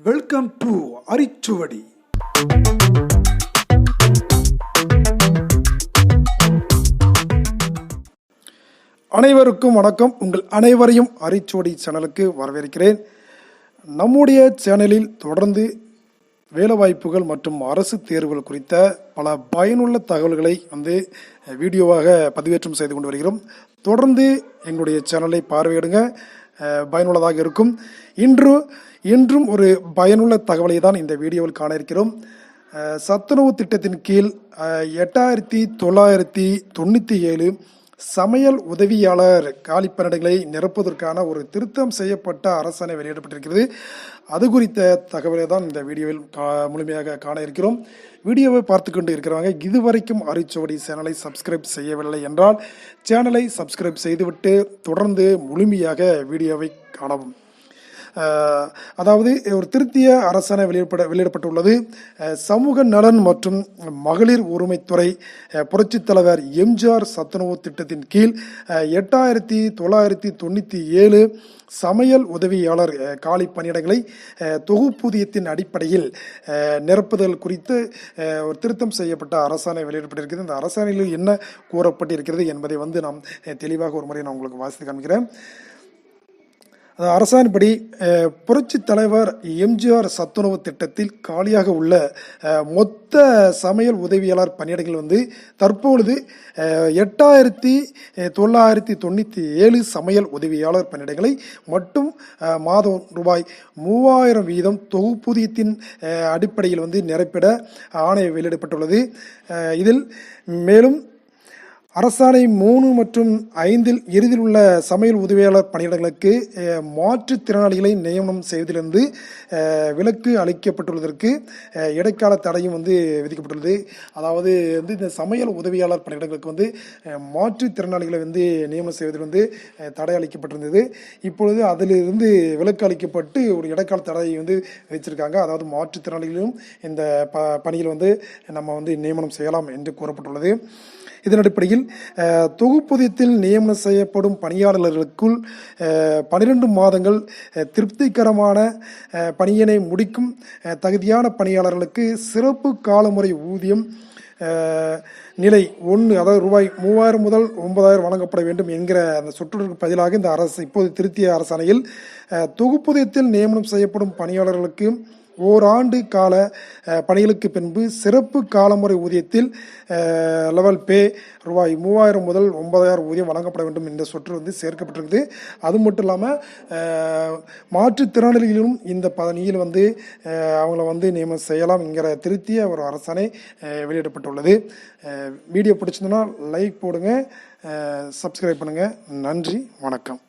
Welcome to அரிச்சுவடி. அனைவருக்கும் வணக்கம். உங்கள் அனைவரையும் அரிச்சுவடி சேனலுக்கு வரவேற்கிறேன். நம்முடைய சேனலில் தொடர்ந்து வேலைவாய்ப்புகள் மற்றும் அரசு தேர்வுகள் குறித்த பல பயனுள்ள தகவல்களை வந்து வீடியோவாக பதிவேற்றம் செய்து கொண்டு வருகிறோம். தொடர்ந்து எங்களுடைய சேனலை பார்வையிடுங்க. பயனுள்ளதாக இருக்கும். இன்று இன்றும் ஒரு பயனுள்ள தகவலை தான் இந்த வீடியோவில் காண இருக்கிறோம் சத்துணவு திட்டத்தின் கீழ் எட்டாயிரத்தி தொள்ளாயிரத்தி தொண்ணூற்றி ஏழு சமையல் உதவியாளர் காலிப்பணிகளை நிரப்புவதற்கான ஒரு திருத்தம் செய்யப்பட்ட அரசாணை வெளியிடப்பட்டிருக்கிறது. அது குறித்த தகவலை தான் இந்த வீடியோவில் கா முழுமையாக காண இருக்கிறோம். வீடியோவை பார்த்து கொண்டு இருக்கிறவங்க இதுவரைக்கும் அரிச்சுவடி சேனலை சப்ஸ்கிரைப் செய்யவில்லை என்றால் சேனலை சப்ஸ்கிரைப் செய்துவிட்டு தொடர்ந்து முழுமையாக வீடியோவை காணவும். அதாவது ஒரு திருத்திய அரசாணை வெளியிடப்பட வெளியிடப்பட்டுள்ளது. சமூக நலன் மற்றும் மகளிர் உரிமைத்துறை புரட்சித் தலைவர் எம்ஜிஆர் சத்துணவு திட்டத்தின் கீழ் எட்டாயிரத்தி தொள்ளாயிரத்தி தொண்ணூற்றி ஏழு சமையல் உதவியாளர் காலி பணியிடங்களை தொகுப்பூதியத்தின் அடிப்படையில் நிரப்புதல் குறித்து ஒரு திருத்தம் செய்யப்பட்ட அரசாணை வெளியிடப்பட்டிருக்கிறது. இந்த அரசாணையில் என்ன கூறப்பட்டிருக்கிறது என்பதை வந்து நாம் தெளிவாக ஒரு முறை நான் உங்களுக்கு வாசித்து காண்கிறேன் அது புரட்சி புரட்சித் தலைவர் எம்ஜிஆர் சத்துணவு திட்டத்தில் காலியாக உள்ள மொத்த சமையல் உதவியாளர் பணியிடங்கள் வந்து தற்பொழுது எட்டாயிரத்தி தொள்ளாயிரத்தி தொண்ணூற்றி ஏழு சமையல் உதவியாளர் பணியிடங்களை மட்டும் மாதம் ரூபாய் மூவாயிரம் வீதம் தொகுப்பூதியத்தின் அடிப்படையில் வந்து நிரப்பிட ஆணை வெளியிடப்பட்டுள்ளது. இதில் மேலும் அரசாணை மூணு மற்றும் ஐந்தில் இறுதியில் உள்ள சமையல் உதவியாளர் பணியிடங்களுக்கு மாற்றுத்திறனாளிகளை நியமனம் செய்வதிலிருந்து விலக்கு அளிக்கப்பட்டுள்ளதற்கு இடைக்கால தடையும் வந்து விதிக்கப்பட்டுள்ளது. அதாவது வந்து இந்த சமையல் உதவியாளர் பணியிடங்களுக்கு வந்து மாற்றுத்திறனாளிகளை வந்து நியமனம் செய்வதில் வந்து தடை அளிக்கப்பட்டிருந்தது. இப்பொழுது அதிலிருந்து விலக்கு அளிக்கப்பட்டு ஒரு இடைக்கால தடையை வந்து விதிச்சிருக்காங்க. அதாவது மாற்றுத்திறனாளிகளும் இந்த ப பணியில் வந்து நம்ம வந்து நியமனம் செய்யலாம் என்று கூறப்பட்டுள்ளது. இதன் அடிப்படையில் தொகுப்பூதியத்தில் நியமனம் செய்யப்படும் பணியாளர்களுக்குள் பனிரெண்டு மாதங்கள் திருப்திகரமான பணியினை முடிக்கும் தகுதியான பணியாளர்களுக்கு சிறப்பு காலமுறை ஊதியம் நிலை ஒன்று அதாவது ரூபாய் மூவாயிரம் முதல் ஒன்பதாயிரம் வழங்கப்பட வேண்டும் என்கிற அந்த சுற்றுக்கு பதிலாக இந்த அரசு இப்போது திருத்திய அரசாணையில் அஹ், தொகுப்பூதியத்தில் நியமனம் செய்யப்படும் பணியாளர்களுக்கு ஓராண்டு கால பணிகளுக்கு பின்பு சிறப்பு காலமுறை ஊதியத்தில் லெவல் பே ரூபாய் மூவாயிரம் முதல் ஒன்பதாயிரம் ஊதியம் வழங்கப்பட வேண்டும் என்ற சொற்று வந்து சேர்க்கப்பட்டிருக்குது. அது மட்டும் இல்லாமல் மாற்றுத்திறனாளிகளிலும் இந்த பணியில் வந்து அவங்கள வந்து நியமனம் செய்யலாம் என்கிற திருத்திய ஒரு அரசாணை வெளியிடப்பட்டுள்ளது. வீடியோ பிடிச்சிருந்தனா லைக் போடுங்க சப்ஸ்கிரைப் பண்ணுங்கள் நன்றி வணக்கம்.